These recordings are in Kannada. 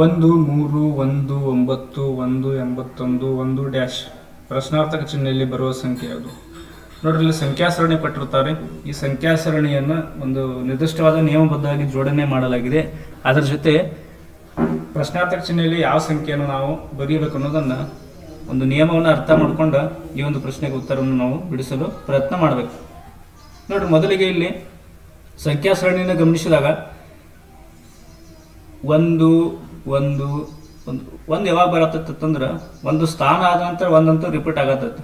ಒಂದು ಮೂರು ಒಂದು ಒಂಬತ್ತು ಒಂದು ಎಂಬತ್ತೊಂದು ಒಂದು ಡ್ಯಾಶ್. ಪ್ರಶ್ನಾರ್ಥಕ ಚಿಹ್ನೆಯಲ್ಲಿ ಬರುವ ಸಂಖ್ಯೆ ಯಾವುದು? ನೋಡ್ರಿ, ಇಲ್ಲಿ ಸಂಖ್ಯಾ ಸರಣಿ ಪಟ್ಟಿರುತ್ತಾರೆ ಈ ಸಂಖ್ಯಾ ಸರಣಿಯನ್ನು ಒಂದು ನಿರ್ದಿಷ್ಟವಾದ ನಿಯಮಬದ್ಧವಾಗಿ ಜೋಡಣೆ ಮಾಡಲಾಗಿದೆ. ಅದರ ಜೊತೆ ಪ್ರಶ್ನಾರ್ಥಕ ಚಿಹ್ನೆಯಲ್ಲಿ ಯಾವ ಸಂಖ್ಯೆಯನ್ನು ನಾವು ಬರೆಯಬೇಕು ಅನ್ನೋದನ್ನ ಒಂದು ನಿಯಮವನ್ನು ಅರ್ಥ ಮಾಡಿಕೊಂಡು ಈ ಒಂದು ಪ್ರಶ್ನೆಗೆ ಉತ್ತರವನ್ನು ನಾವು ಬಿಡಿಸಲು ಪ್ರಯತ್ನ ಮಾಡಬೇಕು. ನೋಡ್ರಿ, ಮೊದಲಿಗೆ ಇಲ್ಲಿ ಸಂಖ್ಯಾ ಸರಣಿಯನ್ನು ಗಮನಿಸಿದಾಗ ಒಂದು ಒಂದು ಒಂದು ಒಂದು ಯಾವಾಗ ಬರತ್ತಂದ್ರೆ ಒಂದು ಸ್ಥಾನ ಆದ ನಂತರ ಒಂದಂತೂ ರಿಪೀಟ್ ಆಗತ್ತೈತಿ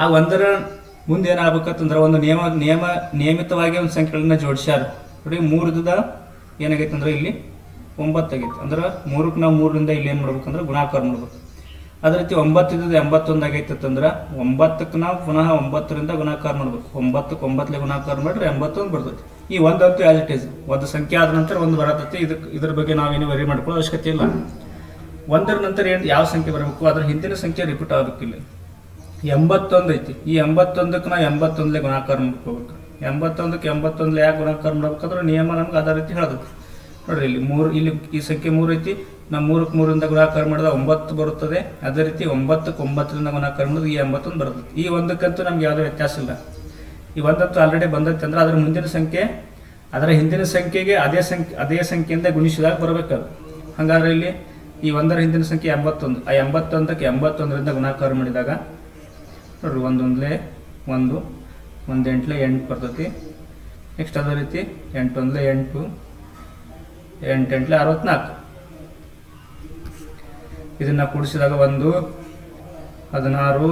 ಆ ಒಂದರ ಮುಂದೆ ಏನಾಗ್ಬೇಕಂತಂದ್ರೆ ಒಂದು ನಿಯಮ ನಿಯಮ, ನಿಯಮಿತವಾಗಿ ಒಂದು ಸಂಖ್ಯೆಗಳನ್ನ ಜೋಡಿಸ್ಯಾರ. ನೋಡಿ ಮೂರದ ಏನಾಗೈತೆ ಅಂದ್ರೆ ಇಲ್ಲಿ ಒಂಬತ್ತಾಗೈತೆ. ಅಂದ್ರೆ ಮೂರಕ್ಕೆ ನಾವು ಮೂರರಿಂದ ಇಲ್ಲಿ ಏನು ಮಾಡ್ಬೇಕಂದ್ರೆ ಗುಣಾಕಾರ ಮಾಡ್ಬೇಕು. ಅದೇ ರೀತಿ ಒಂಬತ್ತಿದ್ದು ಎಂಬತ್ತೊಂದು ಆಗೈತೆ ಅಂದ್ರೆ ಒಂಬತ್ತಕ್ಕೆ ನಾವು ಪುನಃ ಒಂಬತ್ತರಿಂದ ಗುಣಾಕಾರ ಮಾಡ್ಬೇಕು. ಒಂಬತ್ತಕ್ಕೆ ಒಂಬತ್ತಲೆ ಗುಣಾಕಾರ ಮಾಡಿದ್ರೆ ಎಂಬತ್ತೊಂದು ಬರ್ತೈತಿ. ಈ ಒಂದಂತೂ ಆಸ್ ಇಟ್ ಈಸ್ ಒಂದು ಸಂಖ್ಯೆ ಆದ ನಂತರ ಒಂದು ಬರತೈತಿ. ಇದಕ್ಕೆ ಇದ್ರ ಬಗ್ಗೆ ನಾವೇನು ವರಿ ಮಾಡ್ಕೊಳ್ಳೋ ಅವಶ್ಯಕತೆ ಇಲ್ಲ. ಒಂದರ ನಂತರ ಏನು ಯಾವ ಸಂಖ್ಯೆ ಬರಬೇಕು? ಅದರ ಹಿಂದಿನ ಸಂಖ್ಯೆ ರಿಪೀಟ್ ಆಗಬೇಕಿಲ್ಲ. ಎಂಬತ್ತೊಂದು ಐತಿ. ಈ ಎಂಬತ್ತೊಂದಕ್ಕೆ ನಾವು ಎಂಬತ್ತೊಂದಲೇ ಗುಣಾಕಾರ ಮಾಡ್ಕೋಬೇಕು. ಎಂಬತ್ತೊಂದಕ್ಕೆ ಎಂಬತ್ತೊಂದಲೇ ಯಾಕೆ ಗುಣಾಕಾರ ಮಾಡ್ಬೇಕಂದ್ರೆ ನಿಯಮ ನಮ್ಗೆ ಅದೇ ರೀತಿ ಹೇಳ್ತೈತಿ ನೋಡ್ರಿ, ಇಲ್ಲಿ ಮೂರು, ಇಲ್ಲಿ ಈ ಸಂಖ್ಯೆ ಮೂರು ಐತಿ. ನಾವು ಮೂರಕ್ಕೆ ಮೂರಿಂದ ಗುಣಾಕಾರ ಮಾಡಿದ ಒಂಬತ್ತು ಬರುತ್ತದೆ. ಅದೇ ರೀತಿ ಒಂಬತ್ತಕ್ಕೆ ಒಂಬತ್ತರಿಂದ ಗುಣಾಕಾರ ಮಾಡಿದ್ರೆ ಈ ಎಂಬತ್ತೊಂದು ಬರ್ತದೆ. ಈ ಒಂದಕ್ಕಂತೂ ನಮ್ಗೆ ಯಾವುದೇ ವ್ಯತ್ಯಾಸ ಇಲ್ಲ. ಈ ಒಂದಂತೂ ಆಲ್ರೆಡಿ ಬಂದೈತೆ ಅಂದ್ರೆ ಅದರ ಮುಂದಿನ ಸಂಖ್ಯೆ, ಅದರ ಹಿಂದಿನ ಸಂಖ್ಯೆಗೆ ಅದೇ ಸಂಖ್ಯೆ, ಅದೇ ಸಂಖ್ಯೆಯಿಂದ ಗುಣಿಸಿದಾಗ ಬರಬೇಕದು ಹಾಗಾದ್ರೆ ಇಲ್ಲಿ ಈ ಒಂದರ ಹಿಂದಿನ ಸಂಖ್ಯೆ ಎಂಬತ್ತೊಂದು. ಆ ಎಂಬತ್ತೊಂದಕ್ಕೆ ಎಂಬತ್ತೊಂದರಿಂದ ಗುಣಾಕಾರ ಮಾಡಿದಾಗ, ನೋಡ್ರಿ, ಒಂದೊಂದಲೇ ಒಂದು ಒಂದು ಎಂಟ್ಲೆ ಎಂಟು ಬರ್ತೈತಿ. ನೆಕ್ಸ್ಟ್ ಅದೇ ರೀತಿ ಎಂಟೊಂದಲೇ ಎಂಟು ಎಂಟು ಎಂಟ್ಲೆ ಅರವತ್ನಾಲ್ಕು. ಇದನ್ನ ಕೂಡಿಸಿದಾಗ ಒಂದು, ಹದಿನಾರು,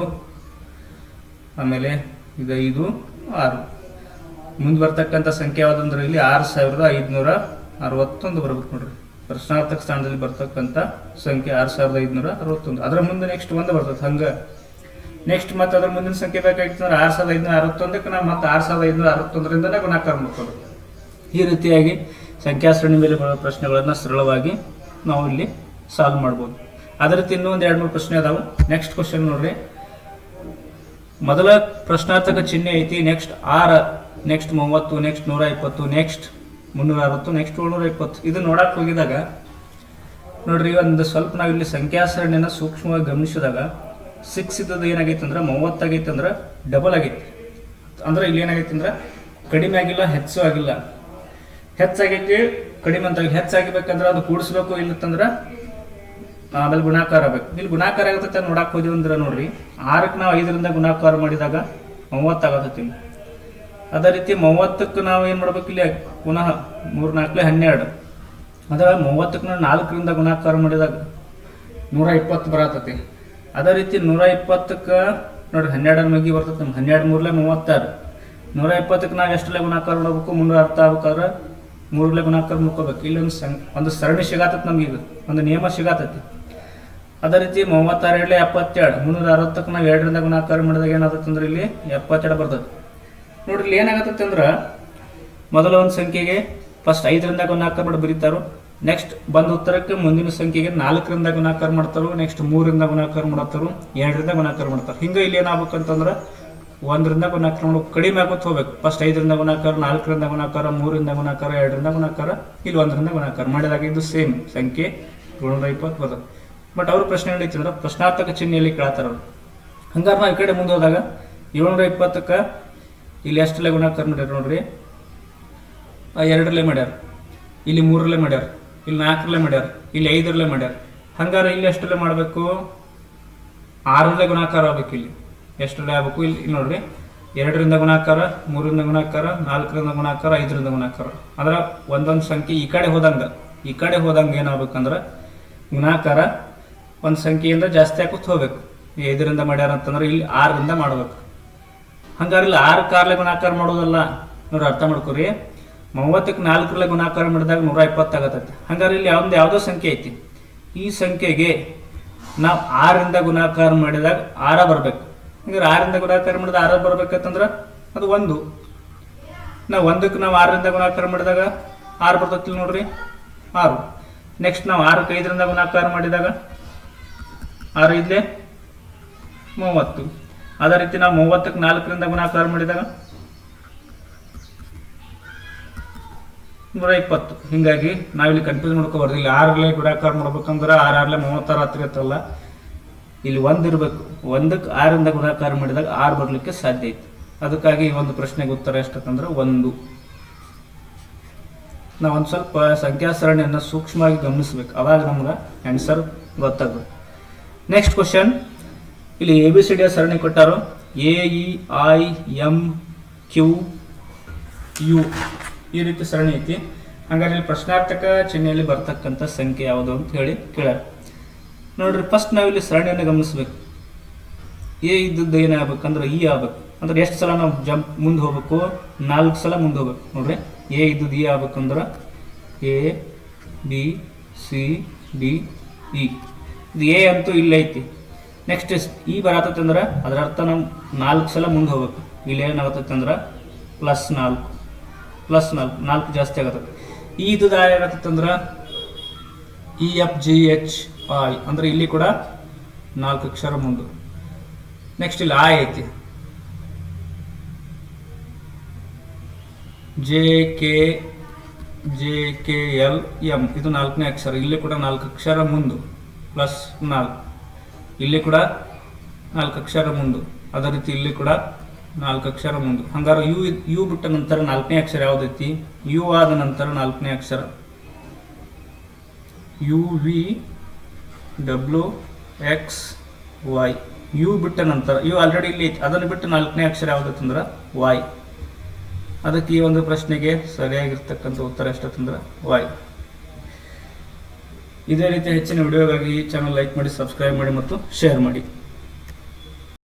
ಆಮೇಲೆ ಇದು ಐದು, ಆರು. ಮುಂದೆ ಬರ್ತಕ್ಕಂಥ ಸಂಖ್ಯೆ ಯಾವುದಂದ್ರೆ ಇಲ್ಲಿ ಆರು ಸಾವಿರದ ಐದುನೂರ ಅರವತ್ತೊಂದು ಬರ್ಬೇಕು ನೋಡ್ರಿ. ಪ್ರಶ್ನಾರ್ಥಕ ಸ್ಥಾನದಲ್ಲಿ ಬರ್ತಕ್ಕಂಥ ಸಂಖ್ಯೆ ಆರು ಸಾವಿರದ ಐದುನೂರ ಅರವತ್ತೊಂದು. ಅದರ ಮುಂದೆ ನೆಕ್ಸ್ಟ್ ಒಂದು ಬರ್ತದೆ, ಹಂಗೆ. ನೆಕ್ಸ್ಟ್ ಮತ್ತೆ ಅದ್ರ ಮುಂದಿನ ಸಂಖ್ಯೆ ಬೇಕಾಗಿತ್ತು ಅಂದ್ರೆ ಆರು ಸಾವಿರದ ಐದುನೂರ ಅರವತ್ತೊಂದಕ್ಕೆ ನಾವು ಮತ್ತೆ ಆರು ಸಾವಿರದ ಐದುನೂರ ಅರವತ್ತೊಂದರಿಂದ ಗುಣಾಕಾರ ಮಾಡ್ಕೊಳ್ಳೋದು ಈ ರೀತಿಯಾಗಿ ಸಂಖ್ಯಾ ಮೇಲೆ ಬರುವ ಪ್ರಶ್ನೆಗಳನ್ನು ಸರಳವಾಗಿ ನಾವು ಇಲ್ಲಿ ಸಾಲ್ವ್ ಮಾಡ್ಬೋದು. ಅದೇ ರೀತಿ ಒಂದು ಎರಡು ಮೂರು ಪ್ರಶ್ನೆ ಅದಾವು. ನೆಕ್ಸ್ಟ್ ಕ್ವಶನ್ ನೋಡ್ರಿ. ಮೊದಲ ಪ್ರಶ್ನಾರ್ಥಕ ಚಿಹ್ನೆ ಐತಿ ನೆಕ್ಸ್ಟ್ ಆರ ನೆಕ್ಸ್ಟ್ ಮೂವತ್ತು ನೆಕ್ಸ್ಟ್ ನೂರ ಇಪ್ಪತ್ತು ನೆಕ್ಸ್ಟ್ ಮುನ್ನೂರ ಅರವತ್ತು ನೆಕ್ಸ್ಟ್ ಏಳ್ನೂರ ಇಪ್ಪತ್ತು. ಇದು ನೋಡಕ್ಕೆ ಹೋಗಿದಾಗ, ನೋಡ್ರಿ, ಒಂದು ಸ್ವಲ್ಪ ನಾವು ಇಲ್ಲಿ ಸಂಖ್ಯಾ ಸರಣಿನ ಸೂಕ್ಷ್ಮವಾಗಿ ಗಮನಿಸಿದಾಗ ಸಿಕ್ಸ್ ಇದ್ದದ್ದು ಏನಾಗೈತೆ ಅಂದ್ರೆ ಮೂವತ್ತಾಗೈತೆ ಅಂದ್ರೆ ಡಬಲ್ ಆಗೈತೆ. ಅಂದ್ರೆ ಇಲ್ಲಿ ಏನಾಗೈತೆ ಅಂದ್ರೆ ಕಡಿಮೆ ಆಗಿಲ್ಲ, ಹೆಚ್ಚು ಆಗಿಲ್ಲ. ಹೆಚ್ಚಾಗೈತಿ ಕಡಿಮೆ ಅಂತ ಹೆಚ್ಚಾಗಿಬೇಕಂದ್ರೆ ಅದು ಕೂಡಿಸ್ಬೇಕು ಇಲ್ಲತ್ತಂದ್ರೆ ಆಮೇಲೆ ಗುಣಾಕಾರ ಆಗಬೇಕು ಇಲ್ಲಿ ಗುಣಾಕಾರ ಆಗತ್ತೆ ನೋಡಕ್ ಹೋದಿವಿ ಅಂದ್ರೆ ನೋಡ್ರಿ, ಆರಕ್ಕೆ ನಾವು ಐದರಿಂದ ಗುಣಾಕಾರ ಮಾಡಿದಾಗ ಮೂವತ್ತಾಗತ್ತೈತಿ ಅದೇ ರೀತಿ ಮೂವತ್ತಕ್ಕೆ ನಾವು ಏನು ಮಾಡ್ಬೇಕು ಇಲ್ಲಿ, ಪುನಃ ಮೂರು ನಾಲ್ಕಲೆ ಹನ್ನೆರಡು. ಅದ್ರ ಮೂವತ್ತಕ್ಕೆ ನಾವು ನಾಲ್ಕರಿಂದ ಗುಣಾಕಾರ ಮಾಡಿದಾಗ ನೂರ ಇಪ್ಪತ್ತು ಬರತೈತಿ. ಅದೇ ರೀತಿ ನೂರ ಇಪ್ಪತ್ತಕ್ಕೆ ನೋಡ್ರಿ ಹನ್ನೆರಡರ ಮಗಿ ಬರ್ತೈತಿ, ನಮ್ಗೆ ಹನ್ನೆರಡು ಮೂರಲೆ ಮೂವತ್ತಾರು. ನೂರ ಇಪ್ಪತ್ತಕ್ಕೆ ನಾವು ಎಷ್ಟಲ್ಲೇ ಗುಣಾಕಾರ ಮಾಡ್ಬೇಕು, ಮುನ್ನೂರ ಅರ್ಥ ಆಗ್ಬೇಕಾದ್ರೆ ಮೂರಲೆ ಗುಣಾಕಾರ ಮುಕ್ಕೋಬೇಕು. ಇಲ್ಲಿ ಒಂದು ಸಂ ಒಂದು ಸರಣಿ ಸಿಗಾತತ್ ನಮ್ಗೆ ಈಗ. ಒಂದು ನಿಯಮ ಸಿಗಾತತಿ. ಅದೇ ರೀತಿ ಮೂವತ್ತಾರು ಎರಡಲೆ ಎಪ್ಪತ್ತೆರಡು ಮುನ್ನೂರ ಅರವತ್ತಕ್ಕೆ ನಾವು ಎರಡರಿಂದ ಗುಣಾಕಾರ ಮಾಡಿದಾಗ ಏನಾಗುತ್ತೆ ಅಂದ್ರೆ ಇಲ್ಲಿ ಎಪ್ಪತ್ತೆರಡು ಬರ್ತದೆ ನೋಡ್ರಿ ಇಲ್ಲಿ ಏನಾಗತ್ತೆ ಅಂದ್ರೆ ಮೊದಲ ಒಂದು ಸಂಖ್ಯೆಗೆ ಫಸ್ಟ್ ಐದರಿಂದ ಗುಣಾಕಾರ ಮಾಡಿ ಬರೀತಾರೋ ನೆಕ್ಸ್ಟ್ ಬಂದ ಉತ್ತರಕ್ಕೆ ಮುಂದಿನ ಸಂಖ್ಯೆಗೆ ನಾಲ್ಕರಿಂದ ಗುಣಾಕಾರ ಮಾಡ್ತಾರೋ ನೆಕ್ಸ್ಟ್ ಮೂರಿಂದ ಗುಣಾಕಾರ ಮಾಡತ್ತಾರೋ ಎರಡರಿಂದ ಗುಣಾಕಾರ ಮಾಡ್ತಾರೆ. ಹಿಂಗೆ ಇಲ್ಲಿ ಏನಾಗ್ಬೇಕು ಅಂತಂದ್ರೆ ಒಂದರಿಂದ ಗುಣಾಕಾರ ಮಾಡ್ಬೇಕು ಕಡಿಮೆ ಆಗೋತ್ ಹೋಗ್ಬೇಕು. ಫಸ್ಟ್ ಐದರಿಂದ ಗುಣಾಕಾರ, ನಾಲ್ಕರಿಂದ ಗುಣಾಕಾರ, ಮೂರರಿಂದ ಗುಣಾಕಾರ, ಎರಡರಿಂದ ಗುಣಾಕಾರ, ಇಲ್ಲಿ ಒಂದರಿಂದ ಗುಣಾಕಾರ. ಮಾಡಿದಾಗ ಇದು ಸೇಮ್ ಸಂಖ್ಯೆ ಏಳ್ನೂರ ಇಪ್ಪತ್ತು ಬರ್ತದೆ. ಬಟ್ ಅವರು ಪ್ರಶ್ನೆ ಹೇಳಿತ್ತು ಅಂದ್ರೆ ಪ್ರಶ್ನಾರ್ಥಕ ಚಿಹ್ನೆಯಲ್ಲಿ ಕೇಳ್ತಾರ ಅವರು. ಹಂಗಾರೆ ನಾವು ಈ ಕಡೆ ಮುಂದೆ ಹೋದಾಗ ಏಳ್ನೂರ ಇಪ್ಪತ್ತಕ್ಕೆ ಇಲ್ಲಿ ಎಷ್ಟರಲ್ಲೇ ಗುಣಾಕಾರ ಮಾಡ್ಯಾರ ನೋಡ್ರಿ. ಎರಡರಲ್ಲೇ ಮಾಡ್ಯಾರ. ಇಲ್ಲಿ ಮೂರರಲ್ಲೇ ಮಾಡ್ಯಾರ. ಇಲ್ಲಿ ನಾಲ್ಕರಲ್ಲೇ ಮಾಡ್ಯಾರ. ಇಲ್ಲಿ ಐದರಲ್ಲೇ ಮಾಡ್ಯಾರ. ಹಂಗಾರೆ ಇಲ್ಲಿ ಎಷ್ಟರಲ್ಲೇ ಮಾಡಬೇಕು. ಆರರಲ್ಲೇ ಗುಣಾಕಾರ ಆಗಬೇಕು ಇಲ್ಲಿ. ಎಷ್ಟರಲ್ಲೇ ಆಗ್ಬೇಕು ಇಲ್ಲಿ ಇಲ್ಲಿ ನೋಡ್ರಿ. ಎರಡರಿಂದ ಗುಣಾಕಾರ, ಮೂರರಿಂದ ಗುಣಾಕಾರ, ನಾಲ್ಕರಿಂದ ಗುಣಾಕಾರ, ಐದರಿಂದ ಗುಣಾಕಾರ. ಅಂದ್ರೆ ಒಂದೊಂದು ಸಂಖ್ಯೆ ಈ ಕಡೆ ಹೋದಂಗೆ. ಈ ಕಡೆ ಹೋದಂಗ ಏನಾಗ್ಬೇಕಂದ್ರೆ ಗುಣಾಕಾರ ಒಂದು ಸಂಖ್ಯೆಯಿಂದ ಜಾಸ್ತಿ ಹಾಕೋತ್ ಹೋಗ್ಬೇಕು. ಐದರಿಂದ ಮಾಡ್ಯಾರ ಅಂತಂದ್ರೆ ಇಲ್ಲಿ ಆರರಿಂದ ಮಾಡ್ಬೇಕು. ಹಂಗಾರೆ ಇಲ್ಲಿ ಆರು ಕಾರ್ಲೆ ಗುಣಾಕಾರ ಮಾಡೋದಲ್ಲ? ನೋಡ್ರಿ ಅರ್ಥ ಮಾಡ್ಕೊರಿ. ಮೂವತ್ತಕ್ಕೆ ನಾಲ್ಕರಲ್ಲೇ ಗುಣಾಕಾರ ಮಾಡಿದಾಗ ನೂರ ಇಪ್ಪತ್ತಾಗತ್ತೆ ಹಂಗಾರೆ ಇಲ್ಲಿ ಯಾವ್ದು ಯಾವುದೋ ಸಂಖ್ಯೆ ಐತಿ. ಈ ಸಂಖ್ಯೆಗೆ ನಾವು ಆರರಿಂದ ಗುಣಾಕಾರ ಮಾಡಿದಾಗ ಆರ ಬರ್ಬೇಕು. ಹಂಗಾರೆ ಆರಿಂದ ಗುಣಾಕಾರ ಮಾಡಿದ ಆರ ಬರ್ಬೇಕಂತಂದ್ರೆ ಅದು ಒಂದು. ನಾವು ಒಂದಕ್ಕೆ ನಾವು ಆರರಿಂದ ಗುಣಾಕಾರ ಮಾಡಿದಾಗ ಆರು ಬರ್ತೈತಿ ನೋಡ್ರಿ? ಆರು. ನೆಕ್ಸ್ಟ್ ನಾವು ಆರು ಐದರಿಂದ ಗುಣಾಕಾರ ಮಾಡಿದಾಗ ಆರು ಇದ್ಲೆ ಮೂವತ್ತು. ಅದೇ ರೀತಿ ನಾವು ಮೂವತ್ತಕ್ಕೆ ನಾಲ್ಕರಿಂದ ಗುಣಾಕಾರ ಮಾಡಿದಾಗ ನೂರ ಇಪ್ಪತ್ತು. ಹಿಂಗಾಗಿ ನಾವಿಲ್ಲಿ ಕನ್ಫ್ಯೂಸ್ ಮಾಡ್ಕೋಬಾರ್ದು. ಇಲ್ಲಿ ಆರಲ್ಲೇ ಗುಣಾಕಾರ ಮಾಡ್ಬೇಕಂದ್ರೆ ಆರು ಮೂವತ್ತಾರು ಹತ್ತಿರತ್ತಲ್ಲ ಇಲ್ಲಿ ಒಂದು ಇರಬೇಕು. ಒಂದಕ್ಕೆ ಆರಿಂದ ಗುಣಾಕಾರ ಮಾಡಿದಾಗ ಆರು ಬರಲಿಕ್ಕೆ ಸಾಧ್ಯ ಐತಿ. ಅದಕ್ಕಾಗಿ ಈ ಒಂದು ಪ್ರಶ್ನೆಗೆ ಉತ್ತರ ಎಷ್ಟಂತಂದ್ರೆ ಒಂದು. ನಾವು ಒಂದು ಸ್ವಲ್ಪ ಸಂಖ್ಯಾ ಸರಣಿಯನ್ನು ಸೂಕ್ಷ್ಮವಾಗಿ ಗಮನಿಸಬೇಕು. ಅವಾಗ ನಮ್ಗೆ ಆನ್ಸರ್ ಗೊತ್ತಾಗ್ಬೇಕು. ನೆಕ್ಸ್ಟ್ ಕ್ವಶನ್ ಇಲ್ಲಿ ಎ ಬಿ ಸಿ ಡಿ ಸರಣಿ ಕೊಟ್ಟಾರು. A E I M Q U ಈ ರೀತಿ ಸರಣಿ ಐತಿ. ಹಂಗಾರೆ ಇಲ್ಲಿ ಪ್ರಶ್ನಾರ್ಥಕ ಚಿಹ್ನೆಯಲ್ಲಿ ಬರ್ತಕ್ಕಂಥ ಸಂಖ್ಯೆ ಯಾವುದು ಅಂತ ಹೇಳಿ ಕೇಳ್ಯಾರ ನೋಡ್ರಿ ಫಸ್ಟ್ ನಾವಿಲ್ಲಿ ಸರಣಿಯನ್ನು ಗಮನಿಸ್ಬೇಕು. ಎ ಇದ್ದದ್ದು ಏನಾಗಬೇಕಂದ್ರೆ ಇ ಆಗ್ಬೇಕು. ಅಂದ್ರೆ ಎಷ್ಟು ಸಲ ನಾವು ಜಂಪ್ ಮುಂದೆ ಹೋಗ್ಬೇಕು? ನಾಲ್ಕು ಸಲ ಮುಂದೆ ಹೋಗ್ಬೇಕು. ನೋಡ್ರಿ, ಎ ಇದ್ದದ್ದು ಇ ಆಗ್ಬೇಕಂದ್ರೆ A, B, C, D, E. ಇದು ಎ ಅಂತೂ ಇಲ್ಲೈತಿ ನೆಕ್ಸ್ಟ್ ಇ ಬರತ್ತಂದ್ರೆ ಅಂದ್ರೆ ಅರ್ಥ ನಾವು ನಾಲ್ಕು ಸಲ ಮುಂದೆ ಹೋಗ್ಬೇಕು. ಇಲ್ಲಿ ಏನಾಗತ್ತೈತೆ ಅಂದ್ರೆ ಪ್ಲಸ್ ನಾಲ್ಕು. ಪ್ಲಸ್ ನಾಲ್ಕು ನಾಲ್ಕು ಜಾಸ್ತಿ ಆಗತ್ತೆ. ಈ ಇದ್ದದ್ದು ಅಂದ್ರೆ E F G H I ಅಂದ್ರೆ ಇಲ್ಲಿ ಕೂಡ ನಾಲ್ಕು ಅಕ್ಷರ ಮುಂದು. ನೆಕ್ಸ್ಟ್ ಇಲ್ಲಿ ಆಯ್ ಐತಿ. J K J K L M ಇದು ನಾಲ್ಕನೇ ಅಕ್ಷರ. ಇಲ್ಲಿ ಕೂಡ ನಾಲ್ಕು ಅಕ್ಷರ ಮುಂದು. ಪ್ಲಸ್ ನಾಲ್ಕು. ಇಲ್ಲಿ ಕೂಡ ನಾಲ್ಕು ಅಕ್ಷರ ಮುಂದು. ಅದೇ ರೀತಿ ಇಲ್ಲಿ ಕೂಡ ನಾಲ್ಕು ಅಕ್ಷರ ಮುಂದು. ಹಂಗಾರೆ ಯು ಯು ಬಿಟ್ಟ ನಂತರ ನಾಲ್ಕನೇ ಅಕ್ಷರ ಯಾವ್ದೈತಿ? ಯು ಆದ ನಂತರ ನಾಲ್ಕನೇ ಅಕ್ಷರ. U V W X Y U ಬಿಟ್ಟ ನಂತರ ಯು ಆಲ್ರೆಡಿ ಇಲ್ಲಿ ಅದನ್ನು ಬಿಟ್ಟು ನಾಲ್ಕನೇ ಅಕ್ಷರ ಯಾವುದಂದ್ರೆ ವಾಯ್ ಅದಕ್ಕೆ ಈ ಒಂದು ಪ್ರಶ್ನೆಗೆ ಸರಿಯಾಗಿರ್ತಕ್ಕಂಥ ಉತ್ತರ ಎಷ್ಟಂದ್ರೆ ವಾಯ್ ಇದೇ ರೀತಿ ಹೆಚ್ಚಿನ ವಿಡಿಯೋಗಾಗಿ ಈ ಚಾನಲ್ ಲೈಕ್ ಮಾಡಿ ಸಬ್ಸ್ಕ್ರೈಬ್ ಮಾಡಿ ಮತ್ತು ಶೇರ್ ಮಾಡಿ.